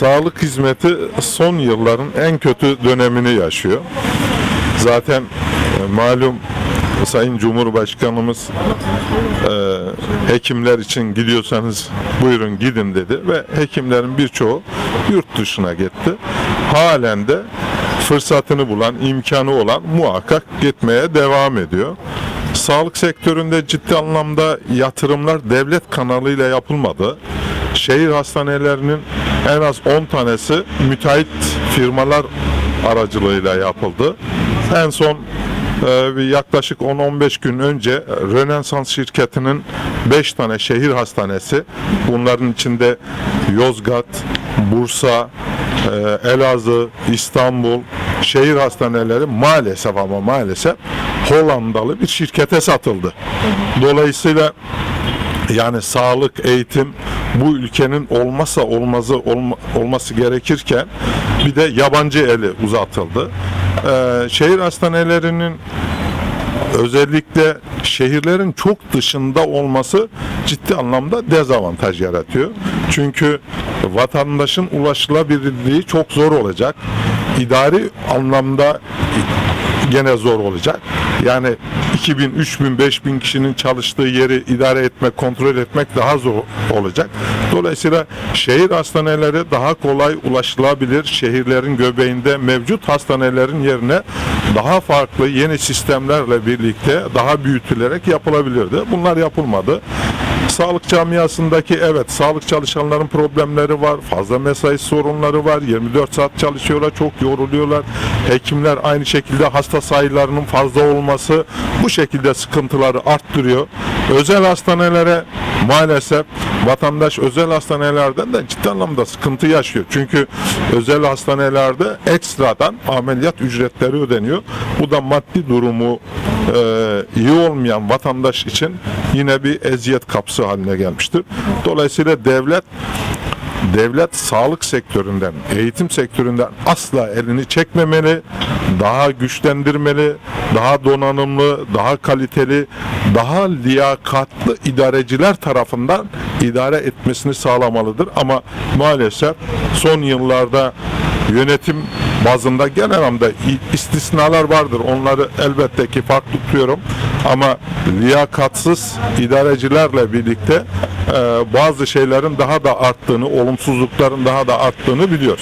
Sağlık hizmeti son yılların en kötü dönemini yaşıyor. Zaten e, malum Sayın Cumhurbaşkanımız e, hekimler için gidiyorsanız buyurun gidin dedi ve hekimlerin birçoğu yurt dışına gitti. Halen de fırsatını bulan, imkanı olan muhakkak gitmeye devam ediyor. Sağlık sektöründe ciddi anlamda yatırımlar devlet kanalıyla yapılmadı. Şehir hastanelerinin en az 10 tanesi müteahhit firmalar aracılığıyla yapıldı. En son e, yaklaşık 10-15 gün önce Rönesans şirketinin 5 tane şehir hastanesi bunların içinde Yozgat, Bursa, e, Elazığ, İstanbul şehir hastaneleri maalesef ama maalesef Hollandalı bir şirkete satıldı. Dolayısıyla yani sağlık, eğitim bu ülkenin olmazsa olmazı olma- olması gerekirken bir de yabancı eli uzatıldı. Ee, şehir hastanelerinin özellikle şehirlerin çok dışında olması ciddi anlamda dezavantaj yaratıyor. Çünkü vatandaşın ulaşılabilirliği çok zor olacak. İdari anlamda gene zor olacak. Yani 2000, 3000, 5000 kişinin çalıştığı yeri idare etmek, kontrol etmek daha zor olacak. Dolayısıyla şehir hastaneleri daha kolay ulaşılabilir. Şehirlerin göbeğinde mevcut hastanelerin yerine daha farklı yeni sistemlerle birlikte daha büyütülerek yapılabilirdi. Bunlar yapılmadı. Sağlık camiasındaki evet sağlık çalışanların problemleri var. Fazla mesai sorunları var. 24 saat çalışıyorlar. Çok yoruluyorlar. Hekimler aynı şekilde hasta sayılarının fazla olması bu şekilde sıkıntıları arttırıyor. Özel hastanelere maalesef vatandaş özel hastanelerden de ciddi anlamda sıkıntı yaşıyor. Çünkü özel hastanelerde ekstradan ameliyat ücretleri ödeniyor. Bu da maddi durumu e, iyi olmayan vatandaş için yine bir eziyet kapısı haline gelmiştir. Dolayısıyla devlet devlet sağlık sektöründen, eğitim sektöründen asla elini çekmemeli, daha güçlendirmeli, daha donanımlı, daha kaliteli, daha liyakatlı idareciler tarafından idare etmesini sağlamalıdır. Ama maalesef son yıllarda yönetim bazında genel anlamda istisnalar vardır. Onları elbette ki farklı tutuyorum. Ama liyakatsız idarecilerle birlikte e, bazı şeylerin daha da arttığını, olumsuzlukların daha da arttığını biliyoruz.